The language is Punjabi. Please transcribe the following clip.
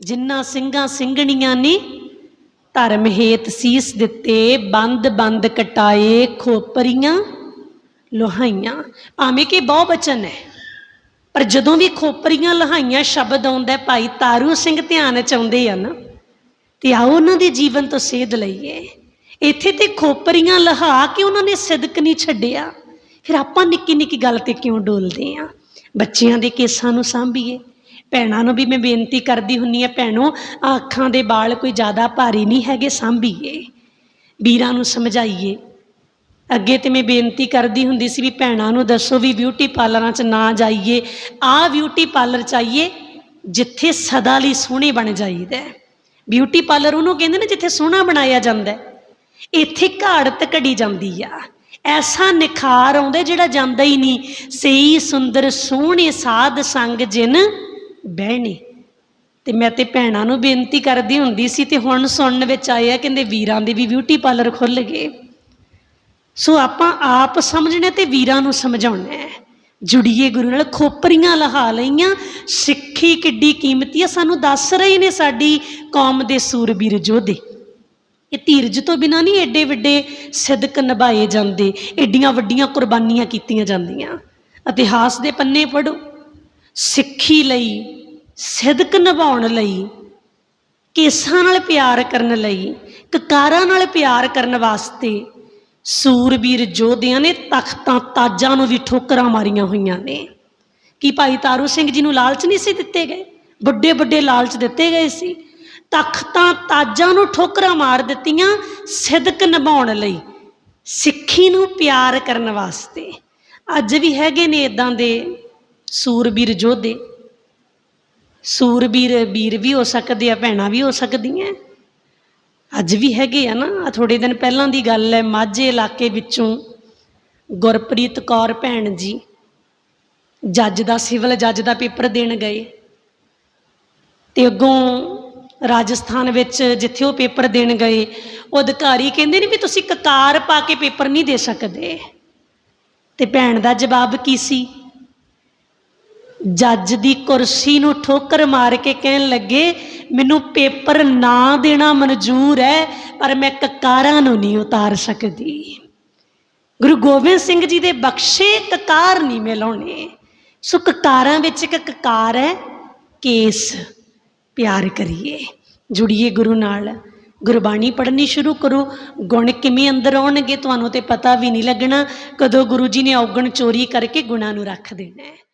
ਜਿਨ੍ਹਾਂ ਸਿੰਘਾਂ ਸਿੰਘਣੀਆਂ ਨੇ, ਧਰਮ ਹੇਤ ਸੀਸ ਦਿੱਤੇ, ਬੰਦ ਬੰਦ ਕਟਾਏ, ਖੋਪਰੀਆਂ ਲੋਹਾਈਆਂ। ਭਾਵੇਂ ਕਿ ਬਹੁ ਬਚਨ ਹੈ, ਪਰ ਜਦੋਂ ਵੀ ਖੋਪਰੀਆਂ ਲਹਾਈਆਂ ਸ਼ਬਦ ਆਉਂਦਾ ਭਾਈ ਤਾਰੂ ਸਿੰਘ ਧਿਆਨ ਚ ਆਉਂਦੇ ਆ ਨਾ, ਤੇ ਆਓ ਉਹਨਾਂ ਦੇ ਜੀਵਨ ਤੋਂ ਸੇਧ ਲਈਏ। ਇੱਥੇ ਤੇ ਖੋਪਰੀਆਂ ਲਹਾ ਕੇ ਉਹਨਾਂ ਨੇ ਸਿਦਕ ਨਹੀਂ ਛੱਡਿਆ। ਫਿਰ ਆਪਾਂ ਨਿੱਕੀ ਨਿੱਕੀ ਗੱਲ ਤੇ ਕਿਉਂ ਡੋਲਦੇ ਆ? ਬੱਚਿਆਂ ਦੇ ਕੇਸਾਂ ਨੂੰ ਸਾਂਭੀਏ। ਭੈਣਾਂ ਨੂੰ ਵੀ ਮੈਂ ਬੇਨਤੀ ਕਰਦੀ ਹੁੰਨੀ ਆ ਭੈਣੋ ਆਹ ਅੱਖਾਂ ਦੇ ਬਾਲ ਕੋਈ ਜ਼ਿਆਦਾ ਭਾਰੀ ਨਹੀਂ ਹੈਗੇ, ਸਾਂਭੀਏ, ਵੀਰਾਂ ਨੂੰ ਸਮਝਾਈਏ। ਅੱਗੇ ਤੇ ਮੈਂ ਬੇਨਤੀ ਕਰਦੀ ਹੁੰਦੀ ਸੀ ਵੀ ਭੈਣਾਂ ਨੂੰ ਦੱਸੋ ਵੀ ਬਿਊਟੀ ਪਾਰਲਰਾਂ 'ਚ ਨਾ ਜਾਈਏ ਆਹ ਬਿਊਟੀ ਪਾਰਲਰ ਚਾਹੀਏ, ਜਿੱਥੇ ਸਦਾ ਲਈ ਸੋਹਣੇ ਬਣ ਜਾਈਦਾ ਬਿਊਟੀ ਪਾਰਲਰ ਉਹਨੂੰ ਕਹਿੰਦੇ ਨੇ ਜਿੱਥੇ ਸੋਹਣਾ ਬਣਾਇਆ ਜਾਂਦਾ ਇੱਥੇ ਘਾੜਤ ਘੜੀ ਜਾਂਦੀ ਆ। ਐਸਾ ਨਿਖਾਰ ਆਉਂਦਾ ਜਿਹੜਾ ਜਾਂਦਾ ਹੀ ਨਹੀਂ। ਸਹੀ, ਸੁੰਦਰ, ਸੋਹਣੇ, ਸਾਧ ਸੰਗ ਜਿਨ ਬਹਿਣੇ। ਤੇ ਮੈਂ ਤੇ ਭੈਣਾਂ ਨੂੰ ਬੇਨਤੀ ਕਰਦੀ ਹੁੰਦੀ ਸੀ ਤੇ ਹੁਣ ਸੁਣਨ ਵਿੱਚ ਆਇਆ ਕਹਿੰਦੇ ਵੀਰਾਂ ਦੇ ਵੀ ਬਿਊਟੀ ਪਾਰਲਰ ਖੁੱਲ ਗਏ। ਸੋ ਆਪਾਂ ਆਪ ਸਮਝਣਾ ਤੇ ਵੀਰਾਂ ਨੂੰ ਸਮਝਾਉਣਾ ਹੈ। ਜੁੜੀਏ ਗੁਰੂ ਨਾਲ, ਖੋਪਰੀਆਂ ਲਹਾ ਲਈਆਂ, ਸਿੱਖੀ ਕਿੱਡੀ ਕੀਮਤੀ ਆ, ਸਾਨੂੰ ਦੱਸ ਰਹੇ ਨੇ ਸਾਡੀ ਕੌਮ ਦੇ ਸੂਰਬੀਰ ਯੋਧੇ। ਇਹ ਧੀਰਜ ਤੋਂ ਬਿਨਾਂ ਨਹੀਂ ਐਡੇ ਵੱਡੇ ਸਿਦਕ ਨਿਭਾਏ ਜਾਂਦੇ ਐਡੀਆਂ ਵੱਡੀਆਂ ਕੁਰਬਾਨੀਆਂ ਕੀਤੀਆਂ ਜਾਂਦੀਆਂ। ਇਤਿਹਾਸ ਦੇ ਪੰਨੇ ਪੜੋ ਸਿੱਖੀ ਲਈ ਸਿਦਕ ਨਿਭਾਉਣ ਲਈ, ਕੇਸਾਂ ਨਾਲ ਪਿਆਰ ਕਰਨ ਲਈ, ਕਕਾਰਾਂ ਨਾਲ ਪਿਆਰ ਕਰਨ ਵਾਸਤੇ ਸੂਰਬੀਰ ਯੋਧਿਆਂ ਨੇ ਤਖਤਾਂ ਤਾਜਾਂ ਨੂੰ ਵੀ ਠੋਕਰਾਂ ਮਾਰੀਆਂ ਹੋਈਆਂ ਨੇ। ਕਿ ਭਾਈ ਤਾਰੂ ਸਿੰਘ ਜੀ ਨੂੰ ਲਾਲਚ ਨਹੀਂ ਸੀ ਦਿੱਤੇ ਗਏ? ਵੱਡੇ ਵੱਡੇ ਲਾਲਚ ਦਿੱਤੇ ਗਏ ਸੀ। ਤਖਤਾਂ ਤਾਜਾਂ ਨੂੰ ਠੋਕਰਾਂ ਮਾਰ ਦਿੱਤੀਆਂ ਸਿਦਕ ਨਿਭਾਉਣ ਲਈ, ਸਿੱਖੀ ਨੂੰ ਪਿਆਰ ਕਰਨ ਵਾਸਤੇ। ਅੱਜ ਵੀ ਹੈਗੇ ਨੇ ਇਦਾਂ ਦੇ ਸੂਰਬੀਰ ਯੋਧੇ ਸੂਰਬੀਰ ਵੀਰ ਵੀ ਹੋ ਸਕਦੇ ਆ, ਭੈਣਾਂ ਵੀ ਹੋ ਸਕਦੀਆਂ। ਅੱਜ ਵੀ ਹੈਗੇ ਆ ਨਾ ਥੋੜੇ ਦਿਨ ਪਹਿਲਾਂ ਦੀ ਗੱਲ ਹੈ, ਮਾਝੇ ਇਲਾਕੇ ਵਿੱਚੋਂ ਗੁਰਪ੍ਰੀਤ ਕੌਰ ਭੈਣ ਜੀ, ਜੱਜ ਦਾ ਸਿਵਲ ਜੱਜ ਦਾ ਪੇਪਰ ਦੇਣ ਗਏ। ਤੇ ਅੱਗੋਂ ਰਾਜਸਥਾਨ ਵਿੱਚ ਜਿੱਥੇ ਉਹ ਪੇਪਰ ਦੇਣ ਗਏ, ਉਹ ਅਧਿਕਾਰੀ ਕਹਿੰਦੇ ਨੇ ਵੀ ਤੁਸੀਂ ਕਕਾਰ ਪਾ ਕੇ ਪੇਪਰ ਨਹੀਂ ਦੇ ਸਕਦੇ। ਤੇ ਭੈਣ ਦਾ ਜਵਾਬ ਕੀ ਸੀ? ਜੱਜ ਦੀ ਕੁਰਸੀ ਨੂੰ ਠੋਕਰ ਮਾਰ ਕੇ ਕਹਿਣ ਲੱਗੇ, ਮੈਨੂੰ ਪੇਪਰ ਨਾ ਦੇਣਾ ਮਨਜ਼ੂਰ ਹੈ ਪਰ ਮੈਂ ਕਕਾਰਾਂ ਨੂੰ ਨਹੀਂ ਉਤਾਰ ਸਕਦੀ। ਗੁਰੂ ਗੋਬਿੰਦ ਸਿੰਘ ਜੀ ਦੇ ਬਖਸ਼ੇ ਕਕਾਰ ਨਹੀਂ ਮਿਲਾਉਣੇ। ਸੋ ਕਕਾਰਾਂ ਵਿੱਚ ਇੱਕ ਕਕਾਰ ਹੈ ਕੇਸ। ਪਿਆਰ ਕਰੀਏ, ਜੁੜੀਏ ਗੁਰੂ ਨਾਲ। ਗੁਰਬਾਣੀ ਪੜ੍ਹਨੀ ਸ਼ੁਰੂ ਕਰੋ। ਗੁਣ ਕਿਵੇਂ ਅੰਦਰ ਆਉਣਗੇ, ਤੁਹਾਨੂੰ ਤੇ ਪਤਾ ਵੀ ਨਹੀਂ ਲੱਗਣਾ ਕਦੋਂ ਗੁਰੂ ਜੀ ਨੇ ਔਗਣ ਚੋਰੀ ਕਰਕੇ ਗੁਣਾਂ ਨੂੰ ਰੱਖ ਦੇਣਾ ਹੈ